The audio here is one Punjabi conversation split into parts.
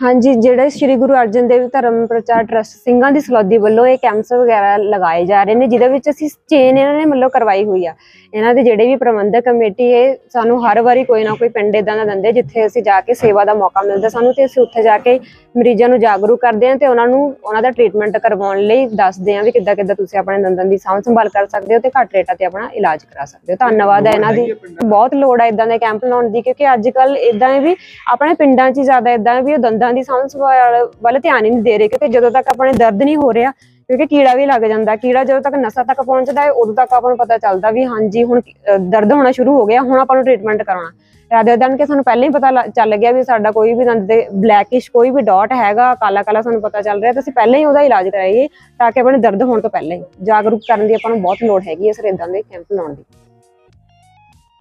ਹਾਂਜੀ ਜਿਹੜੇ ਸ੍ਰੀ ਗੁਰੂ ਅਰਜਨ ਦੇਵ ਧਰਮ ਪ੍ਰਚਾਰ ਟਰਸਟ ਸਿੰਘਾਂ ਦੀ ਸਲੌਦੀ ਵੱਲੋਂ ਇਹ ਕੈਂਪਸ ਵਗੈਰਾ ਲਗਾਏ ਜਾ ਰਹੇ ਨੇ ਜਿਹਦੇ ਵਿੱਚ ਅਸੀਂ ਚੇਨ ਇਹਨਾਂ ਨੇ ਮਤਲਬ ਕਰਵਾਈ ਹੋਈ ਆ। ਇਹਨਾਂ ਦੇ ਜਿਹੜੇ ਵੀ ਪ੍ਰਬੰਧਕ ਕਮੇਟੀ ਇਹ ਸਾਨੂੰ ਹਰ ਵਾਰੀ ਕੋਈ ਨਾ ਕੋਈ ਪਿੰਡ ਇਦਾਂ ਦਾ ਦਿੰਦੇ ਜਿੱਥੇ ਅਸੀਂ ਜਾ ਕੇ ਸੇਵਾ ਦਾ ਮੌਕਾ ਮਿਲਦਾ ਸਾਨੂੰ ਤੇ ਅਸੀਂ ਉੱਥੇ ਜਾ ਕੇ ਮਰੀਜ਼ਾਂ ਨੂੰ ਜਾਗਰੂਕ ਕਰਦੇ ਹਾਂ ਤੇ ਉਹਨਾਂ ਨੂੰ ਉਹਨਾਂ ਦਾ ਟ੍ਰੀਟਮੈਂਟ ਕਰਵਾਉਣ ਲਈ ਦੱਸਦੇ ਹਾਂ ਵੀ ਕਿੱਦਾਂ ਕਿੱਦਾਂ ਤੁਸੀਂ ਆਪਣੇ ਦੰਦਾਂ ਦੀ ਸਾਂਭ ਸੰਭਾਲ ਕਰ ਸਕਦੇ ਹੋ ਤੇ ਘੱਟ ਰੇਟਾਂ ਤੇ ਆਪਣਾ ਇਲਾਜ ਕਰਾ ਸਕਦੇ ਹੋ। ਧੰਨਵਾਦ ਹੈ ਇਹਨਾਂ ਦੀ। ਬਹੁਤ ਲੋੜ ਹੈ ਇਦਾਂ ਦੇ ਕੈਂਪ ਲਾਉਣ ਦੀ ਕਿਉਂਕਿ ਅੱਜ ਕੱਲ ਇਦਾਂ ਹੈ ਵੀ ਆਪਣੇ ਪਿੰਡਾਂ 'ਚ ਹੀ ਜ਼ਿਆਦਾ ਇਦਾਂ ਹੈ ਵੀ ਉਹ ਦੰਦਾਂ ਦੀ ਸਾਂਭ ਸੰਭਾਲ ਵੱਲ ਧਿਆਨ ਹੀ ਨਹੀਂ ਦੇ ਰਹੇ, ਕਿਉਂਕਿ ਜਦੋਂ ਤੱਕ ਆਪਣੇ ਦਰਦ ਨਹੀਂ ਹੋ ਰਿਹਾ, ਕਿਉਂਕਿ ਕੀੜਾ ਵੀ ਲੱਗ ਜਾਂਦਾ। ਕੀੜਾ ਜਦੋਂ ਤੱਕ ਨਸਾਂ ਤੱਕ ਪਹੁੰਚਦਾ ਹੈ, ਉਦੋਂ ਤੱਕ ਆਪਾਂ ਨੂੰ ਪਤਾ ਚੱਲਦਾ ਵੀ ਹਾਂਜੀ, ਹੁਣ ਦਰਦ ਹੋਣਾ ਸ਼ੁਰੂ ਹੋ ਗਿਆ, ਹੁਣ ਆਪਾਂ ਨੂੰ ਟ੍ਰੀਟਮੈਂਟ ਕਰਾਉਣਾ। ਰਾਦਰ ਦਨ ਕਿ ਸਾਨੂੰ ਪਹਿਲਾਂ ਹੀ ਪਤਾ ਚੱਲ ਗਿਆ ਵੀ ਸਾਡਾ ਕੋਈ ਵੀ ਦੰਦ ਤੇ ਬਲੈਕਿਸ਼ ਕੋਈ ਵੀ ਡਾਟ ਹੈਗਾ ਕਾਲਾ ਕਾਲਾ ਸਾਨੂੰ ਪਤਾ ਚੱਲ ਰਿਹਾ, ਤਾਂ ਅਸੀਂ ਪਹਿਲਾਂ ਹੀ ਉਹਦਾ ਇਲਾਜ ਕਰਾਈਏ, ਤਾਂ ਕਿ ਆਪਣੇ ਦਰਦ ਹੋਣ ਤੋਂ ਪਹਿਲਾਂ ਹੀ। ਜਾਗਰੂਕ ਕਰਨ ਦੀ ਆਪਾਂ ਨੂੰ ਬਹੁਤ ਲੋੜ ਹੈਗੀ ਹੈ, ਸਰ ਇਦਾਂ ਦੇ ਕੈਂਪ ਲਾਉਣ ਦੀ।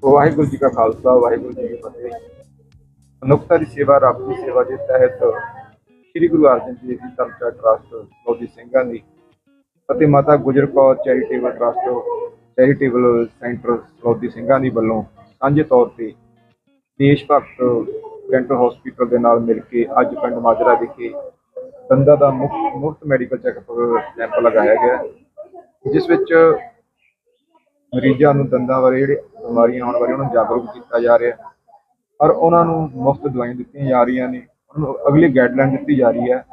ਵਾਹਿਗੁਰੂ ਜੀ ਕਾ ਖਾਲਸਾ, ਵਾਹਿਗੁਰੂ ਜੀ ਕੀ ਫਤਿਹ। ਮਨੁੱਖਤਾ ਦੀ ਸੇਵਾ ਰੱਬ ਦੀ ਸੇਵਾ ਦੇ ਤਹਿਤ ਸ੍ਰੀ ਗੁਰੂ ਅਰਜਨ ਦੇਵ ਜੀ ਧਰਮਚਾਰ ਟਰਸਟ ਲੋਧੀ ਸਿੰਘਾਂ ਦੀ ਅਤੇ Mata Gujar Kaur charitable trust, charitable centre Lodhi Singhan ਦੀ ਵੱਲੋਂ ਸਾਂਝੇ ਤੌਰ ਤੇ ਦੇਸ਼ ਭਗਤ ਡੈਂਟਲ ਹਸਪੀਟਲ ਦੇ ਨਾਲ ਮਿਲ ਕੇ ਅੱਜ ਪਿੰਡ ਮਾਜਰਾ ਵਿਖੇ ਦੰਦਾਂ ਦਾ ਮੁਫਤ ਮੁਫਤ ਮੈਡੀਕਲ ਚੈੱਕਅਪ ਕੈਂਪ ਲਗਾਇਆ ਗਿਆ ਜਿਸ ਵਿੱਚ ਮਰੀਜ਼ਾਂ ਨੂੰ ਦੰਦਾਂ ਬਾਰੇ ਜਿਹੜੇ ਬਿਮਾਰੀਆਂ ਹੋਣ ਬਾਰੇ ਉਹਨਾਂ ਨੂੰ ਜਾਗਰੂਕ ਕੀਤਾ ਜਾ ਰਿਹਾ ਹੈ। ਔਰ ਉਹਨਾਂ ਨੂੰ ਮੁਫਤ ਦਵਾਈਆਂ ਦਿੱਤੀਆਂ ਜਾ ਰਹੀਆਂ ਨੇ। ਉਹਨਾਂ ਨੂੰ ਅਗਲੀ ਗਾਈਡਲਾਈਨ ਦਿੱਤੀ ਜਾ ਰਹੀ ਹੈ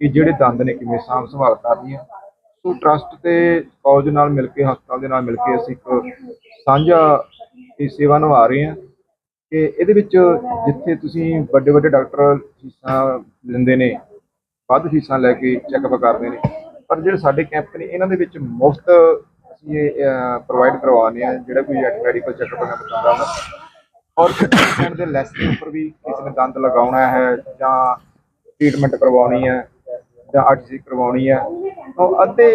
ਕਿ ਜਿਹੜੇ ਦੰਦ ਨੇ ਕਿਵੇਂ ਸਾਂਭ ਸੰਭਾਲ ਕਰਨੀਆਂ ਸੋ ਟਰਸਟ ਤੇ ਫੌਜ ਨਾਲ ਮਿਲ ਕੇ, ਹਸਪਤਾਲ ਦੇ ਨਾਲ ਮਿਲ ਕੇ ਅਸੀਂ ਇੱਕ ਸਾਂਝਾ ਇਹ ਸੇਵਾ ਨਿਭਾ ਰਹੇ ਹਾਂ ਕਿ ਇਹਦੇ ਵਿੱਚ ਜਿੱਥੇ ਤੁਸੀਂ ਵੱਡੇ ਵੱਡੇ ਡਾਕਟਰ ਫੀਸਾਂ ਲੈਂਦੇ ਨੇ, ਵੱਧ ਫੀਸਾਂ ਲੈ ਕੇ ਚੈੱਕਅਪ ਕਰਦੇ ਨੇ, ਪਰ ਜਿਹੜੇ ਸਾਡੇ ਕੈਂਪ ਨੇ, ਇਹਨਾਂ ਦੇ ਵਿੱਚ ਮੁਫਤ ਅਸੀਂ ਇਹ ਪ੍ਰੋਵਾਈਡ ਕਰਵਾਉਂਦੇ ਆ ਜਿਹੜਾ ਕੋਈ ਮੈਡੀਕਲ ਚੈੱਕਅਪ ਕਰਨਾ ਚਾਹੁੰਦਾ ਹੁੰਦਾ ਔਰ ਪੇਸ਼ੈਂਟ ਦੇ ਲੈਸ ਦੇ ਉੱਪਰ ਵੀ ਕਿਸੇ ਨੇ ਦੰਦ ਲਗਾਉਣਾ ਹੈ ਜਾਂ ਟ੍ਰੀਟਮੈਂਟ ਕਰਵਾਉਣੀ ਹੈ ਜਾਂ ਆਰਟੀਸੀ ਕਰਵਾਉਣੀ ਹੈ। ਤਾਂ ਅੱਧੇ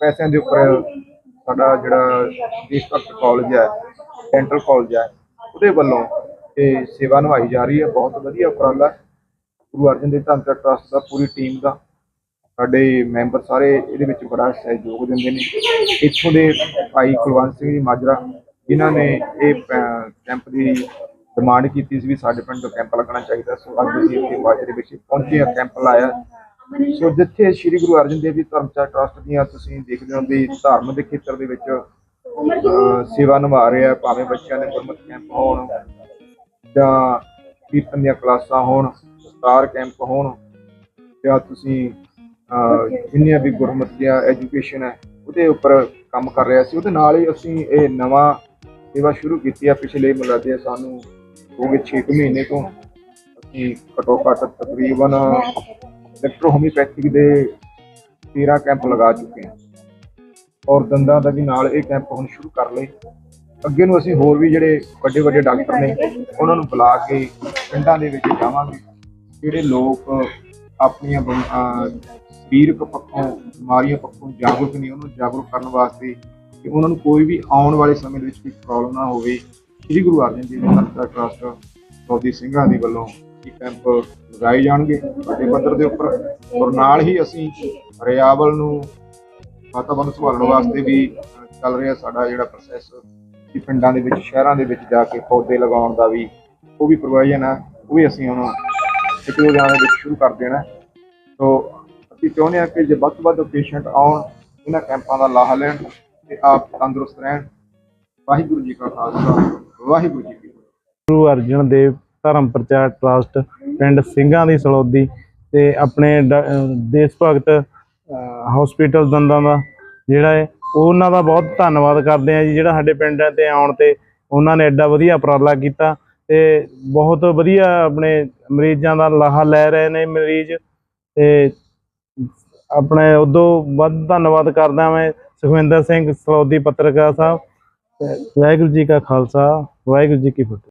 ਪੈਸਿਆਂ ਦੇ ਉੱਪਰ ਸਾਡਾ ਜਿਹੜਾ ਦੇਸ਼ ਕਾਲਜ ਹੈ ਡੈਂਟਲ ਕਾਲਜ ਹੈ, ਉਹਦੇ ਵੱਲੋਂ ਇਹ ਸੇਵਾ ਨਿਭਾਈ ਜਾ ਰਹੀ ਹੈ। ਬਹੁਤ ਵਧੀਆ ਉਪਰਾਲਾ ਗੁਰੂ ਅਰਜਨ ਦੇਵ ਧੰਨ ਟਰਸਟ ਦਾ, ਪੂਰੀ ਟੀਮ ਦਾ। ਸਾਡੇ ਮੈਂਬਰ ਸਾਰੇ ਇਹਦੇ ਵਿੱਚ ਬੜਾ ਸਹਿਯੋਗ ਦਿੰਦੇ ਨੇ। ਇੱਥੋਂ ਦੇ ਭਾਈ ਕੁਲਵੰਤ ਸਿੰਘ ਜੀ ਮਾਜਰਾ ਜਿਨ੍ਹਾਂ ਨੇ ਇਹ ਕੈਂਪ ਦੀ ਡਿਮਾਂਡ ਕੀਤੀ ਸੀ ਵੀ ਸਾਡੇ ਪਿੰਡ ਤੋਂ ਕੈਂਪ ਲੱਗਣਾ ਚਾਹੀਦਾ। ਸੋ ਅੱਜ ਅਸੀਂ ਇੱਥੇ ਮਾਜਰੇ ਵਿੱਚ ਪਹੁੰਚੇ ਹਾਂ ਕੈਂਪ ਲਾਇਆ। ਸੋ ਜਿੱਥੇ ਸ੍ਰੀ ਗੁਰੂ ਅਰਜਨ ਦੇਵ ਜੀ ਧਰਮਚਾਰ ਟਰਸਟ ਦੀਆਂ ਤੁਸੀਂ ਦੇਖਦੇ ਹੋ ਵੀ ਧਰਮ ਦੇ ਖੇਤਰ ਦੇ ਵਿੱਚ ਸੇਵਾ ਨਿਭਾ ਰਹੇ ਆ, ਭਾਵੇਂ ਬੱਚਿਆਂ ਦੇ ਗੁਰਮਤਿ ਕੈਂਪ ਹੋਣ ਜਾਂ ਕੀਰਤਨ ਦੀਆਂ ਕਲਾਸਾਂ ਹੋਣ ਸਟਾਰ ਕੈਂਪ ਹੋਣ, ਜਾਂ ਤੁਸੀਂ ਜਿੰਨੀਆਂ ਵੀ ਗੁਰਮਤਿ ਦੀਆਂ ਐਜੂਕੇਸ਼ਨ ਹੈ, ਉਹਦੇ ਉੱਪਰ ਕੰਮ ਕਰ ਰਿਹਾ ਸੀ। ਉਹਦੇ ਨਾਲ ਹੀ ਅਸੀਂ ਇਹ ਨਵਾਂ ਸੇਵਾ ਸ਼ੁਰੂ ਕੀਤੀ ਆ ਪਿਛਲੇ ਮੁਲਾਦੇ ਸਾਨੂੰ ਹੋ ਗਏ 6 ਮਹੀਨੇ ਤੋਂ ਅਸੀਂ ਘੱਟੋ ਘੱਟ ਤਕਰੀਬਨ ਡਾਕਟਰ ਦੇ 13 ਕੈਂਪ ਲਗਾ ਚੁੱਕੇ ਹਾਂ। ਔਰ ਦੰਦਾਂ ਦਾ ਵੀ ਨਾਲ ਇਹ ਕੈਂਪ ਹੁਣ ਸ਼ੁਰੂ ਕਰ ਲਏ। ਅੱਗੇ ਨੂੰ ਅਸੀਂ ਹੋਰ ਵੀ ਜਿਹੜੇ ਵੱਡੇ ਵੱਡੇ ਡਾਕਟਰ ਨੇ, ਉਹਨਾਂ ਨੂੰ ਬੁਲਾ ਕੇ ਪਿੰਡਾਂ ਦੇ ਵਿੱਚ ਜਾਵਾਂਗੇ। ਜਿਹੜੇ ਲੋਕ ਆਪਣੀਆਂ ਬਿਮ- ਸਰੀਰਕ ਪੱਖੋਂ, ਬਿਮਾਰੀਆਂ ਪੱਖੋਂ ਜਾਗਰੂਕ ਨਹੀਂ ਉਹਨੂੰ ਜਾਗਰੂਕ ਕਰਨ ਵਾਸਤੇ ਕਿ ਉਹਨਾਂ ਨੂੰ ਕੋਈ ਵੀ ਆਉਣ ਵਾਲੇ ਸਮੇਂ ਦੇ ਵਿੱਚ ਕੋਈ ਪ੍ਰੋਬਲਮ ਨਾ ਹੋਵੇ, ਸ੍ਰੀ ਗੁਰੂ ਅਰਜਨ ਦੇਵ ਜੀ ਸੰਸਥਾ ਟਰਸਟ ਸੌਦੀ ਸਿੰਘਾਂ ਦੀ ਵੱਲੋਂ ਇਹ ਕੈਂਪ ਲਗਾਏ ਜਾਣਗੇ ਵੱਡੇ ਪੱਧਰ ਦੇ ਉੱਪਰ ਔਰ ਨਾਲ ਹੀ ਅਸੀਂ ਰਿਆਵਲ ਨੂੰ ਵਾਤਾਵਰਨ ਸੰਭਾਲਣ ਵਾਸਤੇ ਵੀ ਚੱਲ ਰਿਹਾ ਸਾਡਾ ਜਿਹੜਾ ਪ੍ਰੋਸੈਸ ਕਿ ਪਿੰਡਾਂ ਦੇ ਵਿੱਚ, ਸ਼ਹਿਰਾਂ ਦੇ ਵਿੱਚ ਜਾ ਕੇ ਪੌਦੇ ਲਗਾਉਣ ਦਾ ਵੀ ਉਹ ਵੀ ਪ੍ਰੋਵਾਈਜ਼ਨ ਹੈ, ਉਹ ਵੀ ਅਸੀਂ ਹੁਣ ਇੱਕ ਦੋ ਦਿਨਾਂ ਦੇ ਵਿੱਚ ਸ਼ੁਰੂ ਕਰ ਦੇਣਾ ਸੋ ਅਸੀਂ ਚਾਹੁੰਦੇ ਹਾਂ ਕਿ ਜੇ ਵੱਧ ਤੋਂ ਵੱਧ ਪੇਸ਼ੈਂਟ ਆਉਣ, ਇਹਨਾਂ ਕੈਂਪਾਂ ਦਾ ਲਾਹਾ ਲੈਣ ਤੇ ਆਪ ਤੰਦਰੁਸਤ ਰਹਿਣ। ਵਾਹਿਗੁਰੂ ਜੀ ਕਾ ਖਾਲਸਾ, ਵਾਹਿਗੁਰੂ ਜੀ ਕੀ ਫਤਿਹ। ਗੁਰੂ ਅਰਜਨ ਦੇਵ ਧਰਮ ਪ੍ਰਚਾਰ ਟਰਸਟ ਪਿੰਡ ਸਿੰਘਾਂ ਦੀ ਸਲੌਦੀ ਤੇ ਆਪਣੇ ਦੇਸ਼ ਭਗਤ ਹਸਪੀਟਲ ਦੰਦਾਂ ਦਾ ਜਿਹੜਾ ਹੈ, ਉਹਨਾਂ ਦਾ ਬਹੁਤ ਧੰਨਵਾਦ ਕਰਦੇ ਆ ਜੀ, ਜਿਹੜਾ ਸਾਡੇ ਪਿੰਡਾਂ ਤੇ ਆਉਣ ਤੇ ਉਹਨਾਂ ਨੇ ਐਡਾ ਵਧੀਆ ਉਪਰਾਲਾ ਕੀਤਾ ਤੇ ਬਹੁਤ ਵਧੀਆ ਆਪਣੇ ਮਰੀਜ਼ਾਂ ਦਾ ਲਾਹਾ ਲੈ ਰਹੇ ਨੇ ਮਰੀਜ਼ ਤੇ ਆਪਣੇ ਉਦੋਂ ਵੱਧ ਧੰਨਵਾਦ ਕਰਦਾ ਮੈਂ ਸੁਖਵਿੰਦਰ ਸਿੰਘ ਸਲੌਦੀ ਪੱਤਰਕਾਰ ਸਾਹਿਬ ਵਾਹਿਗੁਰੂ ਜੀ ਕਾ ਖਾਲਸਾ ਵਾਹਿਗੁਰੂ ਜੀ ਕੀ ਫਤਿਹ।